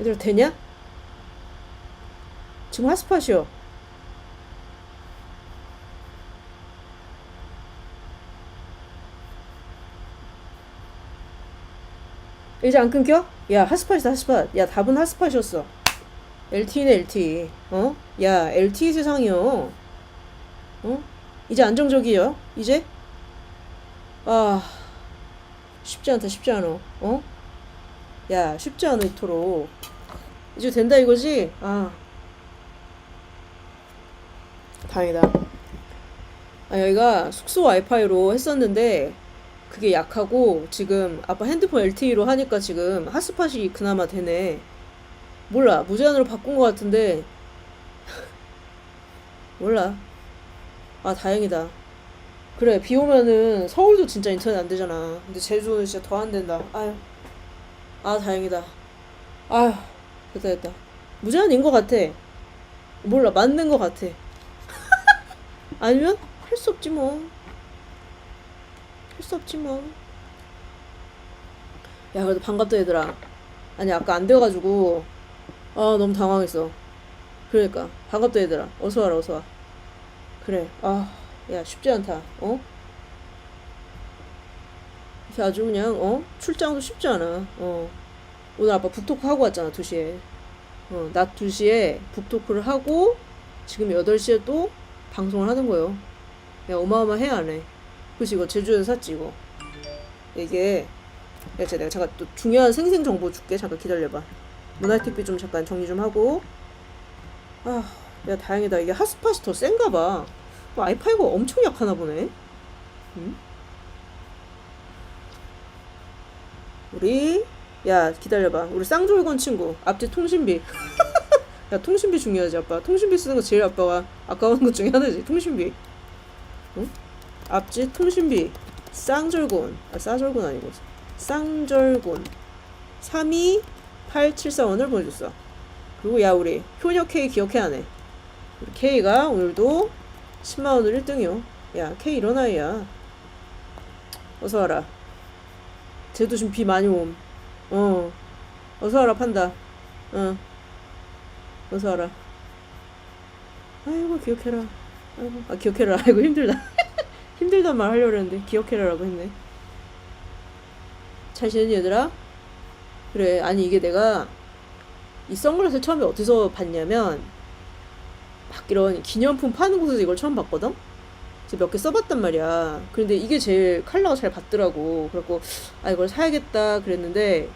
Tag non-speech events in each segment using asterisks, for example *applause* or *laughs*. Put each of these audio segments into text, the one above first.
얘들아 되냐? 지금 핫스팟이요. 이제 안 끊겨? 야 핫스팟이다 핫스팟. 야 답은 핫스팟이었어. LTE네 LTE. 어? 야 LTE 세상이요. 어? 이제 안정적이요. 이제? 아 쉽지 않다 쉽지 않아. 어? 야 쉽지 않도록 이제 된다 이거지? 아 다행이다. 아 여기가 숙소 와이파이로 했었는데 그게 약하고 지금 아빠 핸드폰 LTE로 하니까 지금 핫스팟이 그나마 되네. 몰라 무제한으로 바꾼 것 같은데 *laughs* 몰라. 아 다행이다. 그래 비 오면은 서울도 진짜 인터넷 안 되잖아. 근데 제주도는 진짜 더 안 된다. 아유. 아 다행이다. 아휴 됐다 됐다. 무제한인 것 같아. 몰라 맞는 것 같아. *laughs* 아니면 할 수 없지 뭐. 할 수 없지 뭐. 야 그래도 반갑다 얘들아. 아니 아까 안 돼가지고 아 너무 당황했어. 그러니까 반갑다 얘들아. 어서 와라 어서 와. 그래 아 야 쉽지 않다. 어? 이게 아주 그냥 어 출장도 쉽지 않아. 어 오늘 아빠 북토크 하고 왔잖아 2시에. 어, 낮 2시에 북토크를 하고 지금 8시에 또 방송을 하는 거예요. 야, 어마어마해, 안 해? 그치, 이거 제주에서 샀지, 이거. 이게, 야, 진짜 내가 잠깐 또 중요한 생생 정보 줄게. 잠깐 기다려봐. 문화TV 좀 잠깐 정리 좀 하고. 아, 야, 다행이다. 이게 핫스팟이 더 센가 봐. 와이파이가 엄청 약하나 보네. 응? 우리, 야, 기다려봐. 우리 쌍졸건 친구. 앞뒤 통신비. *laughs* 야, 통신비 중요하지, 아빠. 통신비 쓰는 거 제일 아빠가 아까운 것 중에 하나지. 통신비. 응? 앞지 통신비. 쌍절곤. 아, 싸절곤 아니고. 쌍절곤. 328741을 보내줬어. 그리고 야, 우리 효녀 K 기억해 안 해? 우리 K가 오늘도 10만원을 1등이요. 야, K 이런 아이야. 어서 와라. 쟤도 지금 비 많이 옴. 어. 어서 와라, 판다. 어. 어서 와라. 아이고 기억해라. 아이고 아 기억해라. *laughs* 아이고 힘들다. *laughs* 힘들단 말 하려고 했는데 기억해라라고 했네. 잘 지내니 얘들아? 그래 아니 이게 내가 이 선글라스 처음에 어디서 봤냐면 막 이런 기념품 파는 곳에서 이걸 처음 봤거든? 몇 개 써봤단 말이야. 그런데 이게 제일 컬러가 잘 받더라고. 그래갖고 아 이걸 사야겠다 그랬는데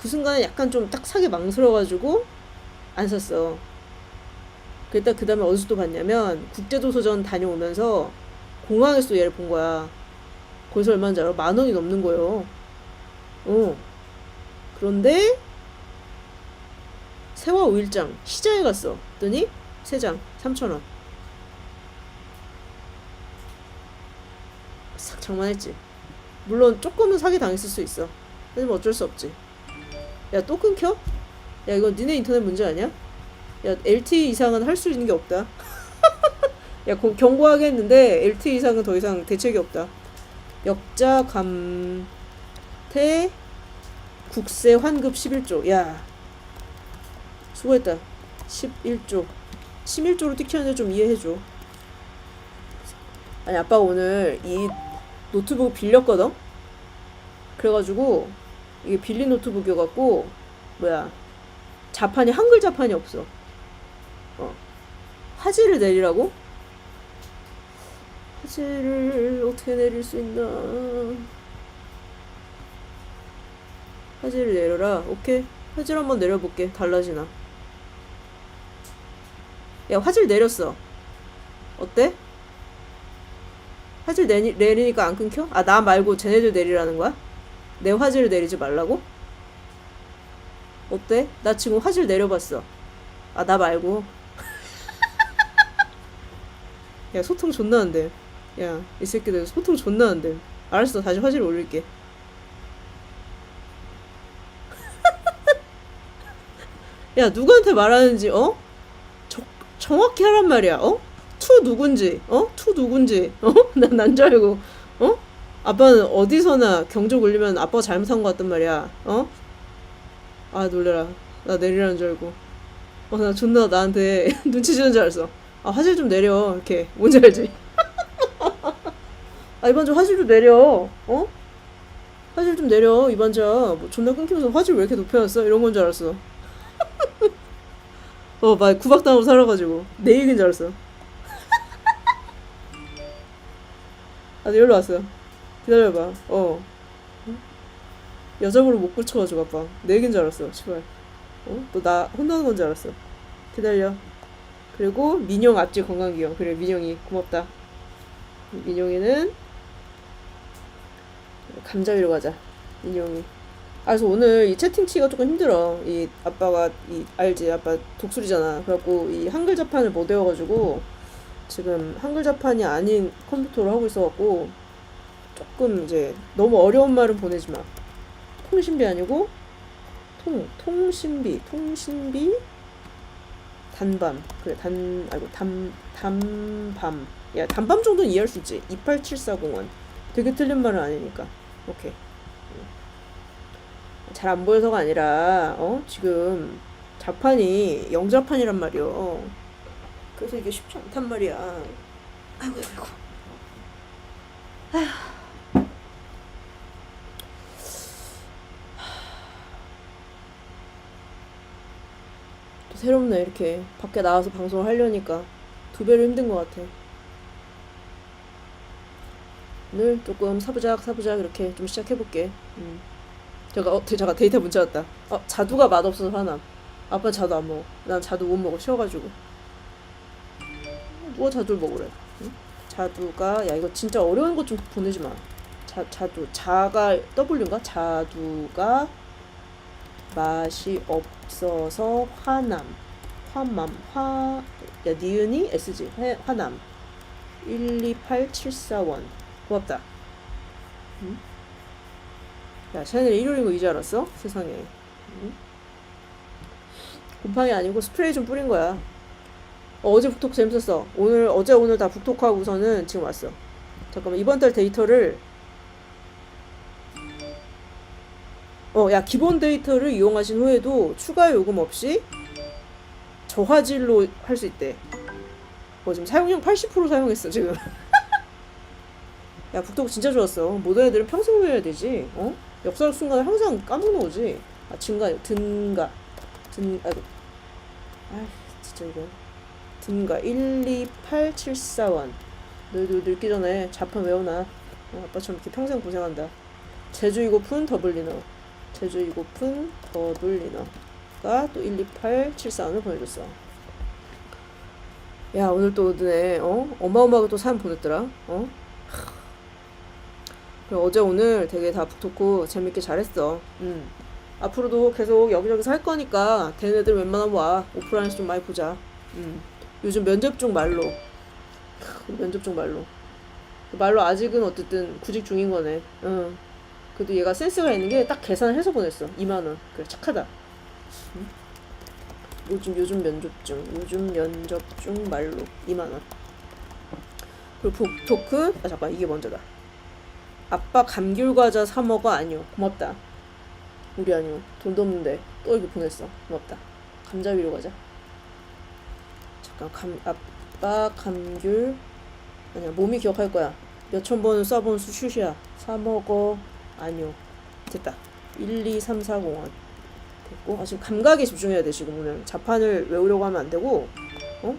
그 순간에 약간 좀 딱 사기 망설여가지고 안 샀어. 그랬다 그 다음에 어디서 또 봤냐면 국제도서전 다녀오면서 공항에서 얘를 본 거야. 거기서 얼마인지 알아? 만 원이 넘는 거예요. 어. 그런데 세화 5일장 시장에 갔어. 그랬더니 세장 3천 원. 싹 장만했지. 물론 조금은 사기 당했을 수 있어. 하지만 어쩔 수 없지. 야 또 끊겨? 야 이거 니네 인터넷 문제 아니야? 야 LTE 이상은 할 수 있는 게 없다. *laughs* 야 고- 경고하게 했는데 LTE 이상은 더 이상 대책이 없다. 역자 감태 국세 환급 11조. 야 수고했다. 11조. 11조로 찍혔는데 좀 이해해줘. 아니 아빠 오늘 이 노트북 빌렸거든. 그래가지고 이게 빌린 노트북이어갖고 뭐야 자판이 한글 자판이 없어. 어. 화질을 내리라고? 화질을 어떻게 내릴 수 있나? 화질을 내려라. 오케이. 화질 한번 내려볼게. 달라지나? 야, 화질 내렸어. 어때? 화질 내리, 내리니까 안 끊겨? 아, 나 말고 쟤네들 내리라는 거야? 내 화질을 내리지 말라고? 어때? 나 지금 화질 내려봤어. 아, 나 말고. *laughs* 야, 소통 존나 안 돼. 야, 이 새끼들 소통 존나 안 돼. 알았어, 다시 화질 올릴게. *laughs* 야, 누구한테 말하는지, 어? 저, 정확히 하란 말이야, 어? 투 누군지, 어? 투 누군지, 어? *laughs* 난 난 줄 알고, 어? 아빠는 어디서나 경적 울리면 아빠가 잘못한 것 같단 말이야, 어? 아, 놀래라. 나 내리라는 줄 알고. 어, 나 존나 나한테 *laughs* 눈치 주는 줄 알았어. 아, 화질 좀 내려. 이렇게. 뭔지 알지? *laughs* 아, 이번 주 화질 좀 내려. 어? 화질 좀 내려. 이번 주. 뭐 존나 끊기면서 화질 왜 이렇게 높여놨어? 이런 건 줄 알았어. 어, 막 구박당하고 살아가지고. 내 얘기인 줄 알았어. 아, 네, 여기로 왔어요. 기다려봐. 어. 여자분을 못 고쳐가지고 아빠. 내 얘기인 줄 알았어. 시발. 어? 또나 혼나는 건 줄 알았어. 기다려. 그리고 민용 앞뒤 건강기형. 그래 민용이 고맙다. 민용이는 감자 위로 가자. 민용이. 아, 그래서 오늘 이 채팅 치기가 조금 힘들어. 이 아빠가 이 알지? 아빠 독수리잖아. 그래갖고 이 한글 자판을 못 외워가지고 지금 한글 자판이 아닌 컴퓨터로 하고 있어갖고 조금 이제 너무 어려운 말은 보내지 마. 통신비 아니고 통 통신비 통신비? 단밤. 그래 단 아이고 담 담밤. 야 단밤 정도는 이해할 수 있지. 28740원. 되게 틀린 말은 아니니까. 오케이. 잘 안 보여서가 아니라 어? 지금 자판이 영자판이란 말이요 그래서 이게 쉽지 않단 말이야 아이고 아이고 또 새롭네 이렇게 밖에 나와서 방송을 하려니까 두 배로 힘든 것 같아. 오늘 조금 사부작 사부작 이렇게 좀 시작해볼게. 음. 제가 어 데- 잠깐 데이터 문자 왔다. 어 자두가 맛없어서 화남. 아빠 자두 안 먹어. 난 자두 못 먹어 쉬어가지고. 누가 자두를 먹으래? 응? 자두가 야 이거 진짜 어려운 것 좀 보내지 마. 자 자두 자가 W인가? 자두가 맛이 없어서 화남 화맘 화 야, 니은이 S지 화, 화남 128741 고맙다 응? 야 쟤네 일요일인 거 이제 알았어? 세상에 응? 곰팡이 아니고 스프레이 좀 뿌린 거야 어, 어제 북톡 재밌었어 오늘 어제 오늘 다 북톡하고서는 지금 왔어 잠깐만 이번 달 데이터를 어, 야, 기본 데이터를 이용하신 후에도 추가 요금 없이 저화질로 할 수 있대. 어, 지금 사용량 80% 사용했어, 지금. *laughs* 야, 북톡 진짜 좋았어. 모든 애들은 평생 외워야 되지. 어? 역사적 순간을 항상 까먹는 거지. 아, 증가, 든가. 든, 아이고. 아 진짜 이거. 든가. 128741. 너희도 늙기 전에 자판 외워놔. 어, 아빠처럼 이렇게 평생 고생한다. 제주 이고픈 더블리너. 제주 이고픈 더블리너가 또 12874원을 보내줬어. 야 오늘 또 오드네 어 어마어마하게 또 사연 보냈더라 어 그래 어제 오늘 되게 다 북토크 재밌게 잘했어 음 앞으로도 계속 여기저기서 할 거니까 애들 웬만하면 와 오프라인에서 좀 많이 보자 음 요즘 면접 중 말로 크, 면접 중 말로 말로 아직은 어쨌든 구직 중인 거네 응 그래도 얘가 센스가 있는 게 딱 계산을 해서 보냈어. 2만 원. 그래 착하다. 응? 요즘 요즘 면접중 요즘 면접중 말로 2만 원. 그리고 북토크 아 잠깐 이게 먼저다. 아빠 감귤 과자 사 먹어 아니요. 고맙다. 우리 아니요. 돈도 없는데 또 이거 보냈어. 고맙다. 감자 위로 가자. 잠깐 감 아빠 감귤 아니야 몸이 기억할 거야. 몇 천 번을 써본 수슛이야. 사 먹어 아니요. 됐다. 1, 2, 3, 4, 0원. 됐고. 아, 지금 감각에 집중해야 돼, 지금 오늘. 자판을 외우려고 하면 안 되고, 어?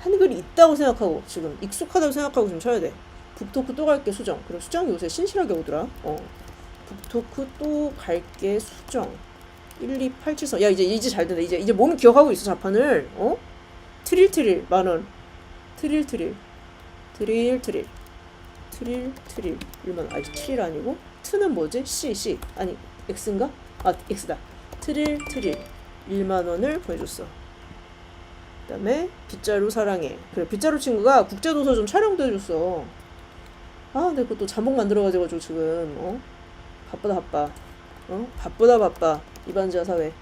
한글이 있다고 생각하고, 지금 익숙하다고 생각하고 좀 쳐야 돼. 북토크 또 갈게, 수정. 그리고 수정이 요새 신실하게 오더라. 어. 북토크 또 갈게, 수정. 1, 2, 8, 7, 4. 야, 이제, 이제 잘 된다. 이제, 이제 몸이 기억하고 있어, 자판을. 어? 트릴, 트릴. 만 원. 트릴, 트릴. 트릴, 트릴. 트릴, 트릴. 1만 원. 아, 이제 트릴 아니고? 트는 뭐지? C, C. 아니, X인가? 아, X다. 트릴, 트릴. 1만 원을 보내줬어. 그 다음에 빗자루 사랑해. 그래, 빗자루 친구가 국제도서점 촬영도 해줬어. 아, 근데 그것도 자목 만들어가지고 지금, 어? 바쁘다, 바빠. 어? 바쁘다, 바빠. 이반지하 사회.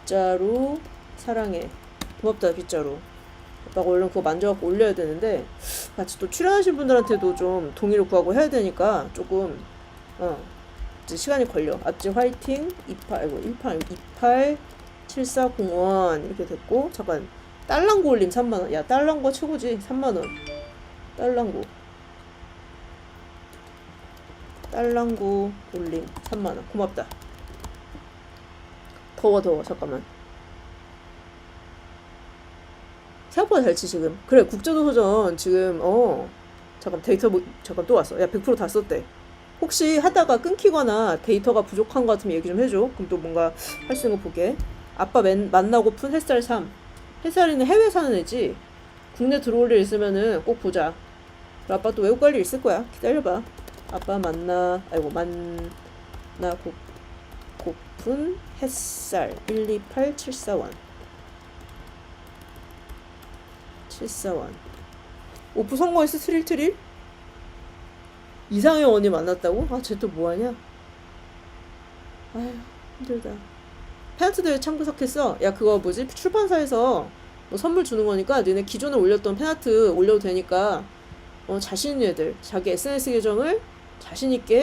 빗자루 사랑해. 고맙다, 빗자루. 아빠가 얼른 그거 만져갖고 올려야 되는데, 같이 또 출연하신 분들한테도 좀 동의를 구하고 해야 되니까 조금 어 이제 시간이 걸려. 앞지 화이팅 28 아이고 18 28 7401 이렇게 됐고 잠깐 딸랑구 올림 3만원. 야 딸랑구가 최고지 3만원. 딸랑구 딸랑구 올림 3만원. 고맙다. 더워 더워 잠깐만 생각보다 잘 치 지금. 그래 국제도서전 지금 어 잠깐 데이터 뭐, 잠깐 또 왔어. 야 100%다 썼대. 혹시 하다가 끊기거나 데이터가 부족한 것 같으면 얘기 좀 해줘. 그럼 또 뭔가 할 수 있는 거 보게. 아빠 맨, 만나고픈 햇살 3 햇살이는 해외 사는 애지. 국내 들어올 일 있으면은 꼭 보자. 아빠 또 외국 갈 일 있을 거야. 기다려봐. 아빠 만나 아이고 만나고 고픈 햇살. 128741 741 오프 성공했어 트릴 트릴? 이상의 원이 만났다고? 아 쟤 또 뭐하냐? 아휴 힘들다 팬트 대회 참석했어 야 그거 뭐지 출판사에서 뭐 선물 주는 거니까 너네 기존에 올렸던 팬아트 올려도 되니까 어 자신 있는 애들 자기 SNS 계정을 자신 있게